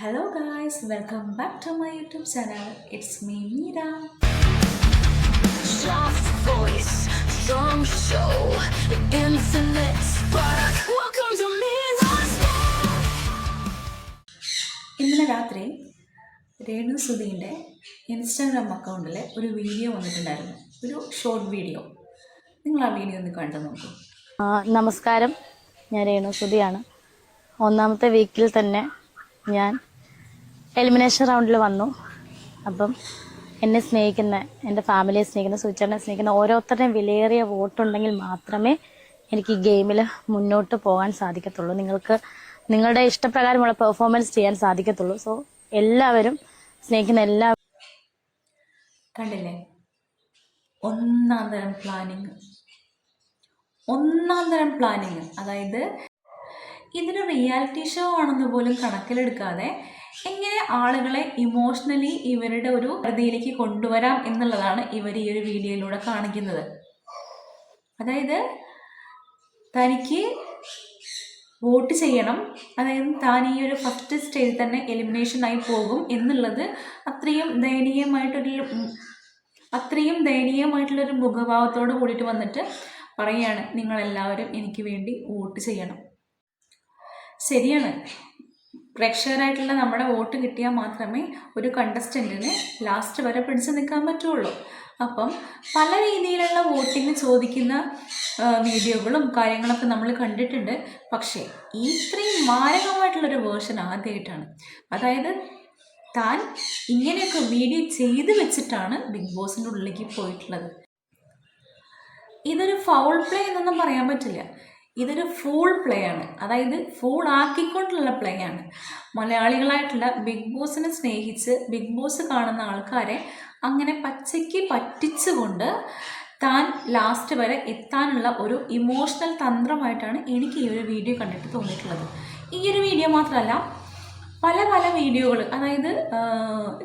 Hello guys welcome back to my YouTube channel it's me Meera ഇന്നലെ രാത്രി Renu സുധീന്റെ Instagram അക്കൗണ്ടിൽ ഒരു വീഡിയോ വന്നിട്ടുണ്ടായിരുന്നു. ഒരു ഷോർട്ട് വീഡിയോ നിങ്ങൾ ആ വീഡിയോ ഒന്ന് കണ്ടു നോക്കൂ. നമസ്കാരം. ഞാൻ രേണു സുധിയാണ്. ഒന്നാമത്തെ വീക്കിൽ തന്നെ ഞാൻ എലിമിനേഷൻ റൗണ്ടിൽ വന്നു. അപ്പം എന്നെ സ്നേഹിക്കുന്ന എന്റെ ഫാമിലിയെ സ്നേഹിക്കുന്ന സുചേട്ടനെ സ്നേഹിക്കുന്ന ഓരോരുത്തരുടെയും വിലയേറിയ വോട്ടുണ്ടെങ്കിൽ മാത്രമേ എനിക്ക് ഈ ഗെയിമിൽ മുന്നോട്ട് പോകാൻ സാധിക്കത്തുള്ളൂ. നിങ്ങൾക്ക് നിങ്ങളുടെ ഇഷ്ടപ്രകാരമുള്ള പെർഫോമൻസ് ചെയ്യാൻ സാധിക്കത്തുള്ളൂ. സോ എല്ലാവരും സ്നേഹിക്കുന്ന എല്ലാ കണ്ടില്ലേ? ഒന്നാം തരം പ്ലാനിങ് ഒന്നാം തരം പ്ലാനിങ് അതായത് ഇതൊരു റിയാലിറ്റി ഷോ ആണെന്ന് പോലും കണക്കിലെടുക്കാതെ എങ്ങനെ ആളുകളെ ഇമോഷണലി ഇവരുടെ ഒരു പ്രതിയിലേക്ക് കൊണ്ടുവരാം എന്നുള്ളതാണ് ഇവർ ഈ ഒരു വീഡിയോയിലൂടെ കാണിക്കുന്നത്. അതായത് തനിക്ക് വോട്ട് ചെയ്യണം. അതായത് താൻ ഈ ഒരു ഫസ്റ്റ് സ്റ്റേജിൽ തന്നെ എലിമിനേഷൻ ആയി പോകും എന്നുള്ളത് അത്രയും ദയനീയമായിട്ടൊരു അത്രയും ദയനീയമായിട്ടുള്ളൊരു മുഖഭാവത്തോട് കൂടിയിട്ട് വന്നിട്ട് പറയാണ് നിങ്ങളെല്ലാവരും എനിക്ക് വേണ്ടി വോട്ട് ചെയ്യണം. ശരിയാണ്. പ്രേക്ഷകരായിട്ടുള്ള നമ്മുടെ വോട്ട് കിട്ടിയാൽ മാത്രമേ ഒരു കണ്ടസ്റ്റന്റിന് ലാസ്റ്റ് വരെ പിടിച്ചു നിൽക്കാൻ പറ്റുള്ളൂ. അപ്പം പല രീതിയിലുള്ള വോട്ടിങ് ചോദിക്കുന്ന വീഡിയോകളും കാര്യങ്ങളൊക്കെ നമ്മൾ കണ്ടിട്ടുണ്ട്. പക്ഷേ ഈ ഇത്രയും മാരകമായിട്ടുള്ളൊരു വേർഷൻ ആദ്യമായിട്ടാണ് അതായത് താൻ ഇങ്ങനെയൊക്കെ വീഡിയോ ചെയ്ത് വെച്ചിട്ടാണ് ബിഗ് ബോസിന്റെ ഉള്ളിലേക്ക് പോയിട്ടുള്ളത്. ഇതൊരു ഫൗൾ പ്ലേ എന്നൊന്നും പറയാൻ പറ്റില്ല. ഇതൊരു ഫൂൾ പ്ലേ ആണ്. അതായത് ഫൂൾ ആക്കിക്കൊണ്ടുള്ള പ്ലേ ആണ്. മലയാളികളായിട്ടുള്ള ബിഗ് ബോസിനെ സ്നേഹിച്ച് ബിഗ് ബോസ് കാണുന്ന ആൾക്കാരെ അങ്ങനെ പച്ചയ്ക്ക് പറ്റിച്ചുകൊണ്ട് താൻ ലാസ്റ്റ് വരെ എത്താനുള്ള ഒരു ഇമോഷണൽ തന്ത്രമായിട്ടാണ് എനിക്ക് ഈ ഒരു വീഡിയോ കണ്ടിട്ട് തോന്നിയിട്ടുള്ളത്. ഈ ഒരു വീഡിയോ മാത്രമല്ല പല പല വീഡിയോകൾ അതായത്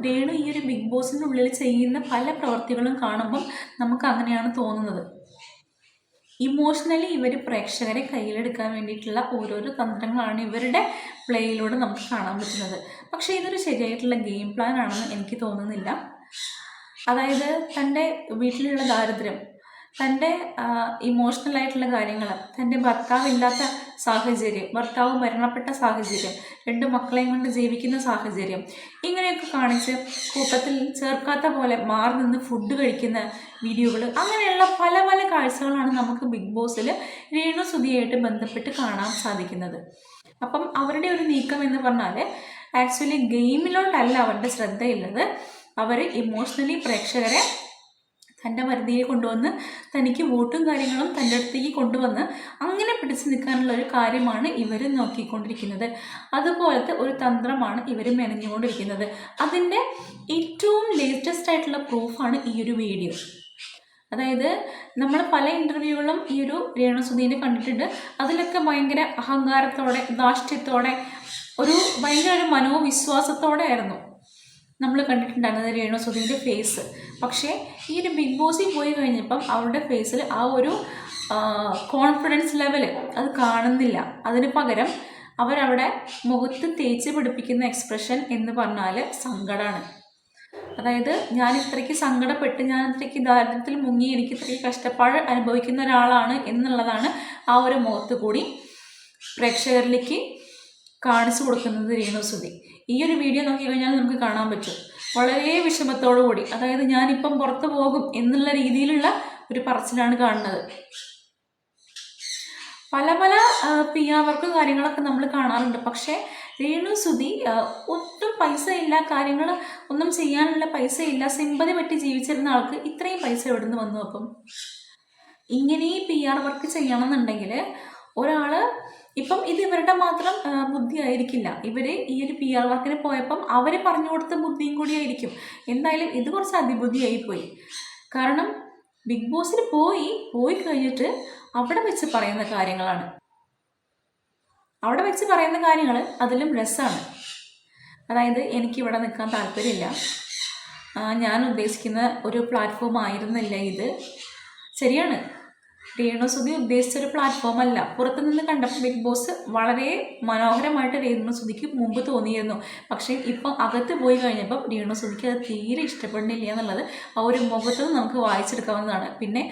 രേണു ഈ ഒരു ബിഗ് ബോസിന്റെ ഉള്ളിൽ ചെയ്യുന്ന പല പ്രവൃത്തികളും കാണുമ്പം നമുക്ക് അങ്ങനെയാണ് തോന്നുന്നത്. ഇമോഷണലി ഇവർ പ്രേക്ഷകരെ കയ്യിലെടുക്കാൻ വേണ്ടിയിട്ടുള്ള ഓരോരോ തന്ത്രങ്ങളാണ് ഇവരുടെ പ്ലേയിലൂടെ നമുക്ക് കാണാൻ പറ്റുന്നത്. പക്ഷേ ഇതൊരു ശരിയായിട്ടുള്ള ഗെയിം പ്ലാൻ ആണെന്ന് എനിക്ക് തോന്നുന്നില്ല. അതായത് തന്റെ വീട്ടിലുള്ള ദാരിദ്ര്യം തന്റെ ഇമോഷണൽ ആയിട്ടുള്ള കാര്യങ്ങൾ തന്റെ ഭർത്താവില്ലാത്ത സാഹചര്യം ഭർത്താവ് മരണപ്പെട്ട സാഹചര്യം രണ്ട് മക്കളെയും കൊണ്ട് ജീവിക്കുന്ന സാഹചര്യം ഇങ്ങനെയൊക്കെ കാണിച്ച് കൂട്ടത്തിൽ ചേർക്കാത്ത പോലെ മാറി നിന്ന് ഫുഡ് കഴിക്കുന്ന വീഡിയോകൾ അങ്ങനെയുള്ള പല പല കാഴ്ചകളാണ് നമുക്ക് ബിഗ് ബോസിൽ രേണു സുധിയായിട്ട് ബന്ധപ്പെട്ട് കാണാൻ സാധിക്കുന്നത്. അപ്പം അവരുടെ ഒരു നീക്കം എന്ന് പറഞ്ഞാൽ ആക്ച്വലി ഗെയിമിലോട്ടല്ല അവരുടെ ശ്രദ്ധയുള്ളത് അവർ ഇമോഷണലി പ്രേക്ഷകരെ തന്റെ പരിധിയിൽ കൊണ്ടുവന്ന് തനിക്ക് വോട്ടും കാര്യങ്ങളും തന്റെ അടുത്തേക്ക് കൊണ്ടുവന്ന് അങ്ങനെ പിടിച്ചു നിൽക്കാനുള്ള ഒരു കാര്യമാണ് ഇവർ നോക്കിക്കൊണ്ടിരിക്കുന്നത്. അതുപോലത്തെ ഒരു തന്ത്രമാണ് ഇവർ മെനഞ്ഞുകൊണ്ടിരിക്കുന്നത്. അതിന്റെ ഏറ്റവും ലേറ്റസ്റ്റ് ആയിട്ടുള്ള പ്രൂഫാണ് ഈ ഒരു വീഡിയോ. അതായത് നമ്മൾ പല ഇന്റർവ്യൂകളും ഈ ഒരു രേണുസുധീനെ കണ്ടിട്ടുണ്ട്. അതിലൊക്കെ ഭയങ്കര അഹങ്കാരത്തോടെ ധാഷ്ട്യത്തോടെ ഒരു ഭയങ്കര ഒരു മനോവിശ്വാസത്തോടെ ആയിരുന്നു നമ്മൾ കണ്ടിട്ടുണ്ടായിരുന്നത് രേണുസുധീന്റെ ഫേസ് പക്ഷേ ഈ ഒരു ബിഗ് ബോസിൽ പോയി കഴിഞ്ഞപ്പം അവരുടെ ഫേസിൽ ആ ഒരു കോൺഫിഡൻസ് ലെവൽ അത് കാണുന്നില്ല. അതിന് പകരം അവരവിടെ മുഖത്ത് തേച്ച് പിടിപ്പിക്കുന്ന എക്സ്പ്രഷൻ എന്ന് പറഞ്ഞാൽ സങ്കടമാണ് അതായത് ഞാൻ ഇത്രയ്ക്ക് സങ്കടപ്പെട്ട് ഞാൻ ഇത്രയ്ക്ക് ദാരിദ്ര്യത്തിൽ മുങ്ങി എനിക്ക് ഇത്രയ്ക്ക് കഷ്ടപ്പാട് അനുഭവിക്കുന്ന ഒരാളാണ് എന്നുള്ളതാണ് ആ ഒരു മുഖത്ത് കൂടി പ്രേക്ഷകരിലേക്ക് കാണിച്ചു കൊടുക്കുന്നത് രേണുസുതി ഈ ഒരു വീഡിയോ നോക്കി കഴിഞ്ഞാൽ നമുക്ക് കാണാൻ പറ്റും. വളരെ വിഷമത്തോടു കൂടി. അതായത് ഞാനിപ്പം പുറത്തു പോകും എന്നുള്ള രീതിയിലുള്ള ഒരു പറച്ചിലാണ് കാണുന്നത്. പല പല പി കാര്യങ്ങളൊക്കെ നമ്മൾ കാണാറുണ്ട്. പക്ഷേ രേണു സുധി ഒട്ടും പൈസ ഇല്ല കാര്യങ്ങൾ ഒന്നും ചെയ്യാനുള്ള പൈസ ഇല്ല സിമ്പതി പറ്റി ജീവിച്ചിരുന്ന ആൾക്ക് ഇത്രയും പൈസ എവിടെ നിന്ന് വന്നു അപ്പം? ഇങ്ങനെ പി ആർ വർക്ക് ചെയ്യണമെന്നുണ്ടെങ്കിൽ ഒരാൾ ഇപ്പം ഇത് ഇവരുടെ മാത്രം ബുദ്ധി ആയിരിക്കില്ല. ഇവർ ഈ ഒരു പി ആർ വർക്കിന് പോയപ്പം അവർ പറഞ്ഞു കൊടുത്ത ബുദ്ധിയും കൂടി ആയിരിക്കും. എന്തായാലും ഇത് കുറച്ച് അതിബുദ്ധിയായി പോയി. കാരണം ബിഗ് ബോസിൽ പോയി പോയി കഴിഞ്ഞിട്ട് അവിടെ വെച്ച് പറയുന്ന കാര്യങ്ങളാണ്. അവിടെ വെച്ച് പറയുന്ന കാര്യങ്ങൾ അതിലും രസമാണ് അതായത് എനിക്കിവിടെ നിൽക്കാൻ താല്പര്യമില്ല. ഞാൻ ഉദ്ദേശിക്കുന്ന ഒരു പ്ലാറ്റ്ഫോം ആയിരുന്നില്ല ഇത്. ശരിയാണ്. രേണുസുതി ഉദ്ദേശിച്ചൊരു പ്ലാറ്റ്ഫോം അല്ല. പുറത്തു നിന്ന് കണ്ടപ്പോൾ ബിഗ് ബോസ് വളരെ മനോഹരമായിട്ട് രേണുസുതിക്ക് മുമ്പ് തോന്നിയിരുന്നു. പക്ഷേ ഇപ്പം അകത്ത് പോയി കഴിഞ്ഞപ്പം രേണുസുതിക്ക് അത് തീരെ ഇഷ്ടപ്പെടുന്നില്ല എന്നുള്ളത് ആ ഒരു മുഖത്ത് നമുക്ക് വായിച്ചെടുക്കാവുന്നതാണ്. പിന്നെ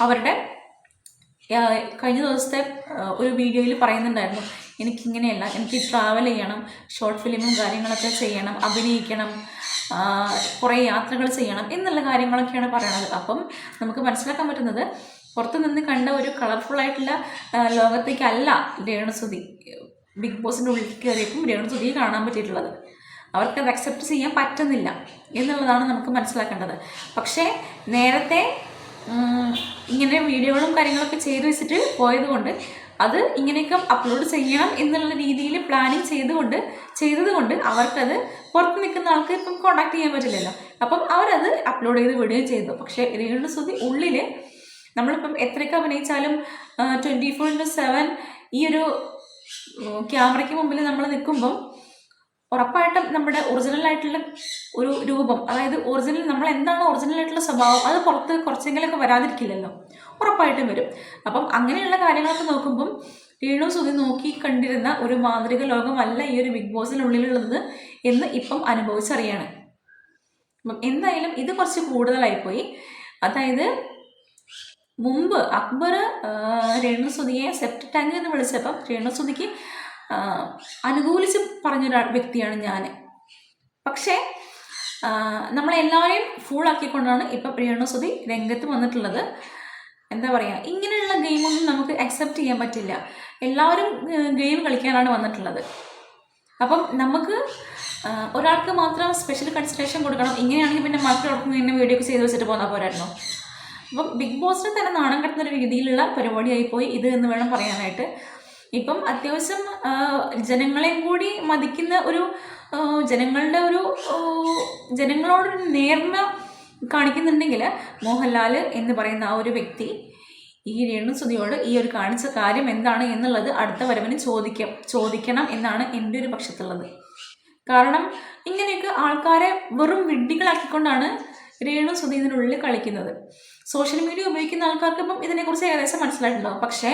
അവരുടെ കഴിഞ്ഞ ദിവസത്തെ ഒരു വീഡിയോയിൽ പറയുന്നുണ്ടായിരുന്നു. എനിക്കിങ്ങനെയല്ല. എനിക്ക് ട്രാവൽ ചെയ്യണം ഷോർട്ട് ഫിലിമും കാര്യങ്ങളൊക്കെ ചെയ്യണം അഭിനയിക്കണം കുറേ യാത്രകൾ ചെയ്യണം എന്നുള്ള കാര്യങ്ങളൊക്കെയാണ് പറയണത്. അപ്പം നമുക്ക് മനസ്സിലാക്കാൻ പറ്റുന്നത് പുറത്ത് നിന്ന് കണ്ട ഒരു കളർഫുൾ ആയിട്ടുള്ള ലോകത്തേക്കല്ല രേണുസുതി ബിഗ് ബോസിന്റെ ഉള്ളിൽ കയറിയപ്പം രേണസുതിയെ കാണാൻ പറ്റിയിട്ടുള്ളത്. അവർക്കത് അക്സെപ്റ്റ് ചെയ്യാൻ പറ്റുന്നില്ല എന്നുള്ളതാണ് നമുക്ക് മനസ്സിലാക്കേണ്ടത്. പക്ഷേ നേരത്തെ ഇങ്ങനെ വീഡിയോകളും കാര്യങ്ങളൊക്കെ ചെയ്തു വെച്ചിട്ട് പോയതുകൊണ്ട് അത് ഇങ്ങനെയൊക്കെ അപ്ലോഡ് ചെയ്യണം എന്നുള്ള രീതിയിൽ പ്ലാനിങ് ചെയ്തുകൊണ്ട് ചെയ്തതുകൊണ്ട് അവർക്കത് പുറത്ത് നിൽക്കുന്ന ആൾക്ക് ഇപ്പം കോണ്ടാക്ട് ചെയ്യാൻ പറ്റില്ലല്ലോ. അപ്പം അവരത് അപ്ലോഡ് ചെയ്ത് വിടുകയും ചെയ്തു. പക്ഷേ രേണു സുതി ഉള്ളിൽ നമ്മളിപ്പം എത്രയൊക്കെ അഭിനയിച്ചാലും ട്വന്റി ഫോർ ഇന്റു സെവൻ ഈ ഒരു ക്യാമറയ്ക്ക് മുമ്പിൽ നമ്മൾ നിൽക്കുമ്പം ഉറപ്പായിട്ടും നമ്മുടെ ഒറിജിനൽ ആയിട്ടുള്ള ഒരു രൂപം അതായത് ഒറിജിനൽ നമ്മൾ എന്താണ് ഒറിജിനൽ ആയിട്ടുള്ള സ്വഭാവം അത് പുറത്ത് കുറച്ചെങ്കിലൊക്കെ വരാതിരിക്കില്ലല്ലോ. ഉറപ്പായിട്ടും വരും. അപ്പം അങ്ങനെയുള്ള കാര്യങ്ങളൊക്കെ നോക്കുമ്പം രേണു സുതി നോക്കി കണ്ടിരുന്ന ഒരു മാന്ത്രിക ലോകമല്ല ഈ ഒരു ബിഗ് ബോസിനുള്ളിലുള്ളത് എന്ന് ഇപ്പം അനുഭവിച്ചറിയാണ്. അപ്പം എന്തായാലും ഇത് കുറച്ച് കൂടുതലായിപ്പോയി. അതായത് മുമ്പ് അക്ബർ രേണുസുതിയെ സെപ്റ്റ് ടാങ്ക് എന്ന് വിളിച്ചപ്പം രേണുസുതിക്ക് അനുകൂലിച്ച് പറഞ്ഞൊരു വ്യക്തിയാണ് ഞാൻ പക്ഷേ നമ്മളെല്ലാവരെയും ഫുള്ളാക്കിക്കൊണ്ടാണ് ഇപ്പം സുധി രംഗത്ത് വന്നിട്ടുള്ളത്. എന്താ പറയുക ഇങ്ങനെയുള്ള ഗെയിമൊന്നും നമുക്ക് അക്സെപ്റ്റ് ചെയ്യാൻ പറ്റില്ല. എല്ലാവരും ഗെയിം കളിക്കാനാണ് വന്നിട്ടുള്ളത്. അപ്പം നമുക്ക് ഒരാൾക്ക് മാത്രം സ്പെഷ്യൽ കൺസിഡറേഷൻ കൊടുക്കണം. ഇങ്ങനെയാണെങ്കിൽ പിന്നെ മറ്റുള്ളവർക്ക് ഇങ്ങനെ വീഡിയോ ഒക്കെ ചെയ്ത് വെച്ചിട്ട് പോന്നാൽ പോരായിരുന്നു. അപ്പം ബിഗ് ബോസിനെ തന്നെ നാണം കെട്ടുന്ന ഒരു രീതിയിലുള്ള പരിപാടിയായി പോയി ഇത് എന്ന് വേണം പറയാനായിട്ട്. ഇപ്പം അത്യാവശ്യം ജനങ്ങളെയും കൂടി മതിക്കുന്ന ഒരു ജനങ്ങളുടെ ഒരു ജനങ്ങളോടൊരു നേർമ കാണിക്കുന്നുണ്ടെങ്കിൽ മോഹൻലാൽ എന്ന് പറയുന്ന ആ ഒരു വ്യക്തി ഈ രേണു രേണുസുതിയോട് ഈ ഒരു കാണിച്ച കാര്യം എന്താണ് എന്നുള്ളത് അടുത്ത വരവിന് ചോദിക്കാം ചോദിക്കണം എന്നാണ് എന്റെ ഒരു പക്ഷത്തുള്ളത്. കാരണം ഇങ്ങനെയൊക്കെ ആൾക്കാരെ വെറും വിഡ്ഢികളാക്കിക്കൊണ്ടാണ് രേണു സുധി ഇതിനുള്ളിൽ കളിക്കുന്നത്. സോഷ്യൽ മീഡിയ ഉപയോഗിക്കുന്ന ആൾക്കാർക്ക് ഇപ്പം ഇതിനെക്കുറിച്ച് ഏകദേശം മനസ്സിലായിട്ടുണ്ടാവും. പക്ഷേ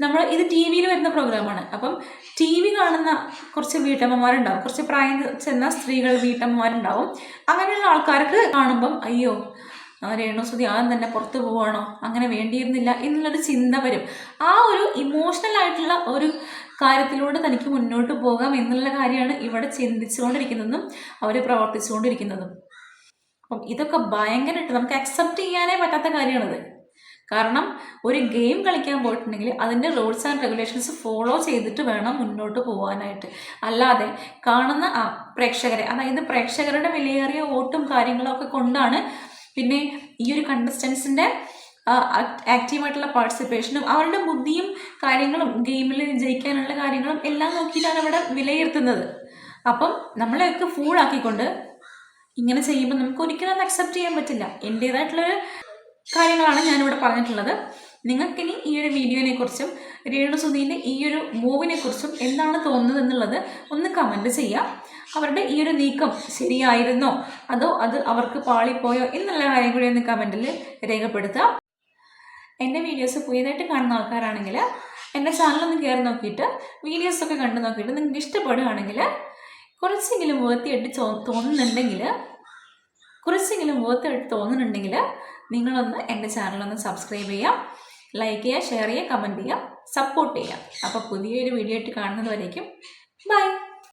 നമ്മൾ ഇത് ടി വിയിൽ വരുന്ന പ്രോഗ്രാമാണ്. അപ്പം ടി വി കാണുന്ന കുറച്ച് വീട്ടമ്മമാരുണ്ടാവും. കുറച്ച് പ്രായം ചെന്ന സ്ത്രീകൾ വീട്ടമ്മമാരുണ്ടാവും. അങ്ങനെയുള്ള ആൾക്കാർക്ക് കാണുമ്പം അയ്യോ രേണുസുതി ആദ്യം തന്നെ പുറത്തു പോവാണോ? അങ്ങനെ വേണ്ടിയിരുന്നില്ല എന്നുള്ളൊരു ചിന്ത വരും. ആ ഒരു ഇമോഷണൽ ആയിട്ടുള്ള ഒരു കാര്യത്തിലൂടെ തനിക്ക് മുന്നോട്ട് പോകാം എന്നുള്ള കാര്യമാണ് ഇവിടെ ചിന്തിച്ചുകൊണ്ടിരിക്കുന്നതും അവർ പ്രവർത്തിച്ചുകൊണ്ടിരിക്കുന്നതും. അപ്പം ഇതൊക്കെ ഭയങ്കരമായിട്ട് നമുക്ക് അക്സെപ്റ്റ് ചെയ്യാനേ പറ്റാത്ത കാര്യമാണിത്. കാരണം ഒരു ഗെയിം കളിക്കാൻ പോയിട്ടുണ്ടെങ്കിൽ അതിന്റെ റൂൾസ് ആൻഡ് റെഗുലേഷൻസ് ഫോളോ ചെയ്തിട്ട് വേണം മുന്നോട്ട് പോകാനായിട്ട് അല്ലാതെ കാണുന്ന പ്രേക്ഷകരെ അതായത് പ്രേക്ഷകരുടെ വിലയേറിയ വോട്ടും കാര്യങ്ങളൊക്കെ കൊണ്ടാണ് പിന്നെ ഈ ഒരു കണ്ടസ്റ്റൻസിന്റെ ആക്റ്റീവായിട്ടുള്ള പാർട്ടിസിപ്പേഷനും അവരുടെ ബുദ്ധിയും കാര്യങ്ങളും ഗെയിമിൽ ജയിക്കാനുള്ള കാര്യങ്ങളും എല്ലാം നോക്കിയിട്ടാണ് അവിടെ വിലയിരുത്തുന്നത്. അപ്പം നമ്മളെയൊക്കെ ഫൂളാക്കിക്കൊണ്ട് ഇങ്ങനെ ചെയ്യുമ്പോൾ നമുക്ക് ഒരിക്കലും അത് അക്സെപ്റ്റ് ചെയ്യാൻ പറ്റില്ല. എന്റേതായിട്ടുള്ളൊരു കാര്യങ്ങളാണ് ഞാനിവിടെ പറഞ്ഞിട്ടുള്ളത്. നിങ്ങൾക്കിനി ഈ ഒരു വീഡിയോനെ കുറിച്ചും രേണു സുധീന്റെ ഈ ഒരു മൂവിനെ കുറിച്ചും എന്താണ് തോന്നുന്നത് എന്നുള്ളത് ഒന്ന് കമന്റ് ചെയ്യാം. അവരുടെ ഈ ഒരു നീക്കം ശരിയായിരുന്നോ? അതോ അത് അവർക്ക് പാളിപ്പോയോ? എന്നുള്ള കാര്യം കൂടി ഒന്ന് കമന്റിൽ രേഖപ്പെടുത്താം. എന്റെ വീഡിയോസ് പുതിയതായിട്ട് കാണുന്ന ആൾക്കാരാണെങ്കിൽ എന്റെ ചാനലൊന്ന് കയറി നോക്കിയിട്ട് വീഡിയോസൊക്കെ കണ്ടു നോക്കിയിട്ട് നിങ്ങൾക്ക് ഇഷ്ടപ്പെടുകയാണെങ്കിൽ കുറച്ചെങ്കിലും വേർത്തിയായിട്ട് തോന്നുന്നുണ്ടെങ്കിൽ കുറച്ചെങ്കിലും വേർത്തിയായിട്ട് തോന്നുന്നുണ്ടെങ്കിൽ നിങ്ങളൊന്ന് എന്റെ ചാനലൊന്ന് സബ്സ്ക്രൈബ് ചെയ്യാം ലൈക്ക് ചെയ്യുക ഷെയർ ചെയ്യുക കമന്റ് ചെയ്യുക സപ്പോർട്ട് ചെയ്യുക. അപ്പോൾ പുതിയൊരു വീഡിയോ ആയിട്ട് കാണുന്നതുവരേക്കും ബൈ